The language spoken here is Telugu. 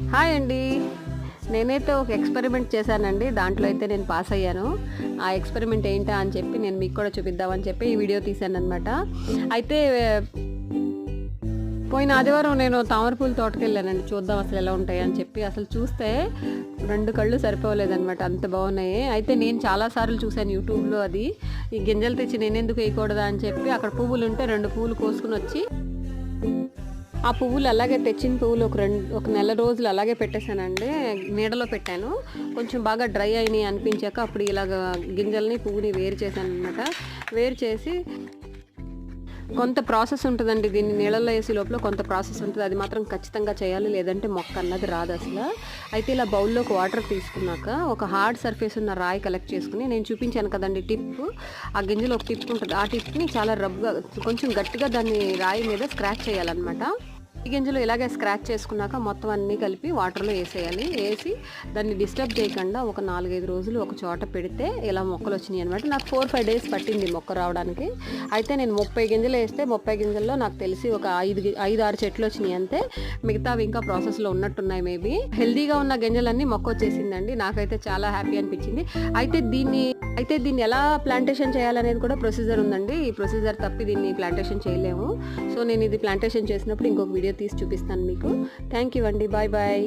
హాయ్ అండి. నేనైతే ఒక ఎక్స్పెరిమెంట్ చేశానండి. దాంట్లో అయితే నేను పాస్ అయ్యాను. ఆ ఎక్స్పెరిమెంట్ ఏంటా అని చెప్పి నేను మీకు కూడా చూపిద్దామని చెప్పి ఈ వీడియో తీశాను అనమాట అయితే పోయిన ఆదివారం నేను తామరపూల తోటకి వెళ్ళానండి. చూద్దాం అసలు ఎలా ఉంటాయని చెప్పి. అసలు చూస్తే రెండు కళ్ళు సరిపోలేదనమాట అంత బాగున్నాయి. అయితే నేను చాలాసార్లు చూశాను యూట్యూబ్లో అది. ఈ గింజలు తెచ్చి నేను ఎందుకు వేయకూడదా అని చెప్పి అక్కడ పువ్వులు ఉంటే రెండు పువ్వులు కోసుకుని వచ్చి ఆ పువ్వులు అలాగే తెచ్చిన పువ్వులు ఒక రెండు ఒక నెల రోజులు అలాగే పెట్టేశానండి. నీడలో పెట్టాను. కొంచెం బాగా డ్రై అయినాయి అనిపించాక అప్పుడు ఇలాగ గింజల్ని పువ్వుని వేరు చేశాను అనమాట వేరు చేసి కొంత ప్రాసెస్ ఉంటుందండి. దీన్ని నీళ్ళల్లో వేసే లోపల కొంత ప్రాసెస్ ఉంటుంది. అది మాత్రం ఖచ్చితంగా చేయాలి. లేదంటే మొక్క అన్నది రాదు అసలు. అయితే ఇలా బౌల్లోకి వాటర్ తీసుకున్నాక ఒక హార్డ్ సర్ఫేస్ ఉన్న రాయి కలెక్ట్ చేసుకుని నేను చూపించాను కదండి టిప్. ఆ గింజలో ఒక టిప్ ఉంటుంది. ఆ టిప్ని చాలా రబ్గా కొంచెం గట్టిగా దాన్ని రాయి మీద స్క్రాచ్ చేయాలన్నమాట. గింజలు ఇలాగే స్క్రాచ్ చేసుకున్నాక మొత్తం అన్నీ కలిపి వాటర్లో వేసేయాలి. వేసి దాన్ని డిస్టర్బ్ చేయకుండా ఒక నాలుగైదు రోజులు ఒక చోట పెడితే ఇలా మొక్కలు వచ్చినాయి అనమాట నాకు ఫోర్ ఫైవ్ డేస్ పట్టింది మొక్క రావడానికి. అయితే నేను ముప్పై గింజలు వేస్తే ముప్పై గింజల్లో నాకు తెలిసి ఒక ఐదు ఐదు ఆరు చెట్లు వచ్చినాయి అంతే. మిగతావి ఇంకా ప్రాసెస్లో ఉన్నట్టున్నాయి మేబీ హెల్దీగా ఉన్న గింజలన్నీ మొక్క వచ్చేసిందండి. నాకైతే చాలా హ్యాపీ అనిపించింది. అయితే దీన్ని అయితే దీన్ని ఎలా ప్లాంటేషన్ చేయాలనేది కూడా ప్రొసీజర్ ఉందండి. ఈ ప్రొసీజర్ తప్పి దీన్ని ప్లాంటేషన్ చేయలేము. సో నేను ఇది ప్లాంటేషన్ చేసినప్పుడు ఇంకొక వీడియో తీసి చూపిస్తాను మీకు. థ్యాంక్ యూ అండి. Bye bye